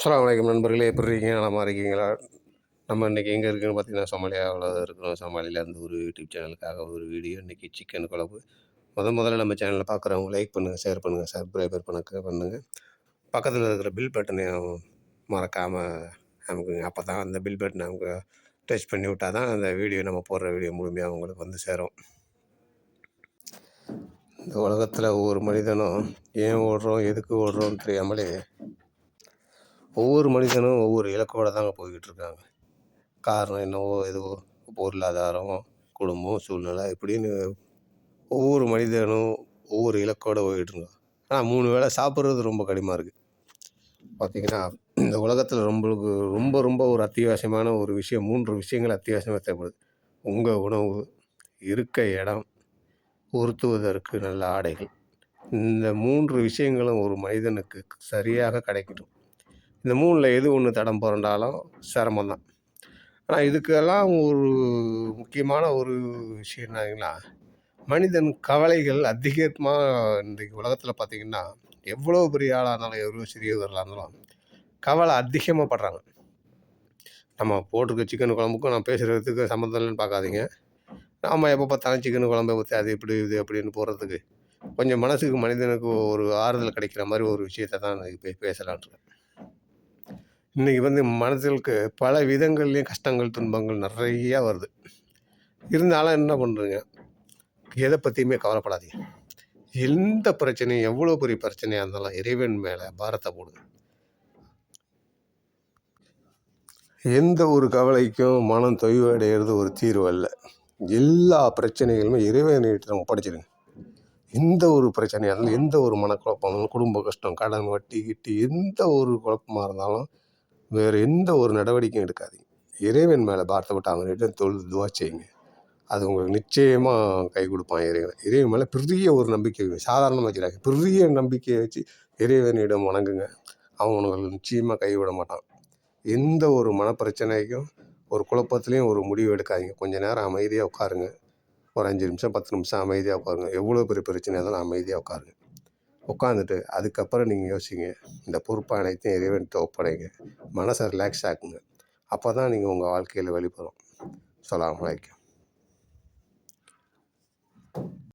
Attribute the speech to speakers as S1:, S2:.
S1: அஸ்லாம் வலைக்கம் நண்பர்களே எப்படி இருக்கீங்க? நலமா இருக்கீங்களா? நம்ம இன்றைக்கி எங்கே இருக்குன்னு பார்த்தீங்கன்னா சோமாலியாவில் இருக்கிறோம். சோமாலியிலேருந்து ஒரு யூடியூப் சேனலுக்காக ஒரு வீடியோ இன்றைக்கி சிக்கன் குழம்பு. முத முதல்ல நம்ம சேனலில் பார்க்குறவங்க லைக் பண்ணுங்கள் ஷேர் பண்ணுங்கள் சப்ஸ்கிரைபர் பண்ணுங்க. பண்ணுங்கள் பக்கத்தில் இருக்கிற பில் பட்டனையும் மறக்காமல் நமக்கு அப்போ தான் அந்த பில் பட்டனை அவங்க டச் பண்ணி விட்டால் தான் அந்த வீடியோ நம்ம போடுற வீடியோ முழுமையாக உங்களுக்கு வந்து சேரும். இந்த உலகத்தில் ஒவ்வொரு மனிதனும் ஏன் ஓடுறோம் எதுக்கு ஓடுறோம்னு தெரியாமலே ஒவ்வொரு மனிதனும் ஒவ்வொரு இலக்கோடு தாங்க போய்கிட்டு இருக்காங்க. காரணம் என்னவோ எதுவோ பொருளாதாரம் குடும்பம் சூழ்நிலை இப்படின்னு ஒவ்வொரு மனிதனும் ஒவ்வொரு இலக்கோடு போய்கிட்டு இருக்கான் ஆனால் மூணு வேளை சாப்பிட்றது ரொம்ப கடிமாக இருக்குது பார்த்திங்கன்னா இந்த உலகத்தில் ரொம்பளுக்கு ரொம்ப ரொம்ப ஒரு அத்தியாவசியமான ஒரு விஷயம் மூன்று விஷயங்கள் அத்தியாவசியமாக தேவைப்படுது. உங்கள் உணவு இருக்க இடம் உறுத்துவதற்கு நல்ல ஆடைகள். இந்த மூன்று விஷயங்களும் ஒரு மனிதனுக்கு சரியாக கிடைக்கட்டும். இந்த மூணில் எது ஒன்று தடம் புரண்டாலும் சிரமம் தான் ஆனால் இதுக்கெல்லாம் ஒரு முக்கியமான ஒரு விஷயம் என்னங்கன்னா மனிதன் கவலைகள் அதிகமாக இன்றைக்கு உலகத்தில் பார்த்திங்கன்னா எவ்வளோ பெரிய ஆளாக இருந்தாலும் எவ்வளோ சிறியவர்களாக இருந்தாலும் கவலை அதிகமாக படுறாங்க. நம்ம போட்டிருக்க சிக்கன் குழம்புக்கும் நான் பேசுகிறதுக்கு சம்மந்தம் இல்லைன்னு பார்க்காதீங்க. நாம் எப்போ பார்த்தாலும் சிக்கன் குழம்பை ஊற்றி அது இப்படி இது அப்படின்னு போடுறதுக்கு கொஞ்சம் மனசுக்கு மனிதனுக்கு ஒரு ஆறுதல் கிடைக்கிற மாதிரி ஒரு விஷயத்தை தான் நான் இப்போ பேசலான்ட்டு இன்றைக்கி வந்து மனசுக்கு பல விதங்கள்லேயும் கஷ்டங்கள் துன்பங்கள் நிறையா வருது. இருந்தாலும் என்ன பண்ணுறீங்க எதை பற்றியுமே கவலைப்படாதீங்க. எந்த பிரச்சனையும் எவ்வளோ பெரிய பிரச்சனையாக இருந்தாலும் இறைவன் மேலே பாரத்தை போடுங்க. எந்த ஒரு கவலைக்கும் மனம் தொய்வு அடைகிறது ஒரு தீர்வு அல்ல. எல்லா பிரச்சனைகளுமே இறைவனிடம் ஒப்படைச்சிடுங்க எந்த ஒரு பிரச்சனையாக இருந்தாலும் எந்த ஒரு மனக்குழப்பம் குடும்ப கஷ்டம் கடன் வட்டி கிட்டி எந்த ஒரு குழப்பமாக இருந்தாலும் வேறு எந்த ஒரு நடவடிக்கையும் எடுக்காதீங்க. இறைவன் மேலே பாரத்தை விட்டு அவங்ககிட்ட தொழுது துவா செய்யுங்க. அது உங்களுக்கு நிச்சயமாக கை கொடுப்பான் இறைவன். இறைவன் மேலே பெரிய ஒரு நம்பிக்கை வைங்க. சாதாரணமாக வச்சுறாங்க பெரிய நம்பிக்கையை வச்சு இறைவனிடம் வணங்குங்க. அவன் உங்களுக்கு நிச்சயமாக கைவிட மாட்டான். எந்த ஒரு மனப்பிரச்சனைக்கும் ஒரு குழப்பத்துலேயும் ஒரு முடிவு எடுக்காதீங்க. கொஞ்ச நேரம் அமைதியாக உட்காருங்க. ஒரு அஞ்சு நிமிஷம் பத்து நிமிஷம் அமைதியாக உட்காருங்க. எவ்வளோ பெரிய பிரச்சனையாக இருந்தாலும் அமைதியாக உட்காருங்க. உட்காந்துட்டு அதுக்கப்புறம் நீங்கள் யோசிங்க. இந்த பொறுப்பை அனைத்தையும் இறைவன்கிட்ட ஒப்படைங்க. மனசை ரிலாக்ஸ் ஆக்குங்க. அப்போ தான் நீங்கள் உங்கள் வாழ்க்கையில் வெளிப்படும். சொல்லாம் வலைக்கம்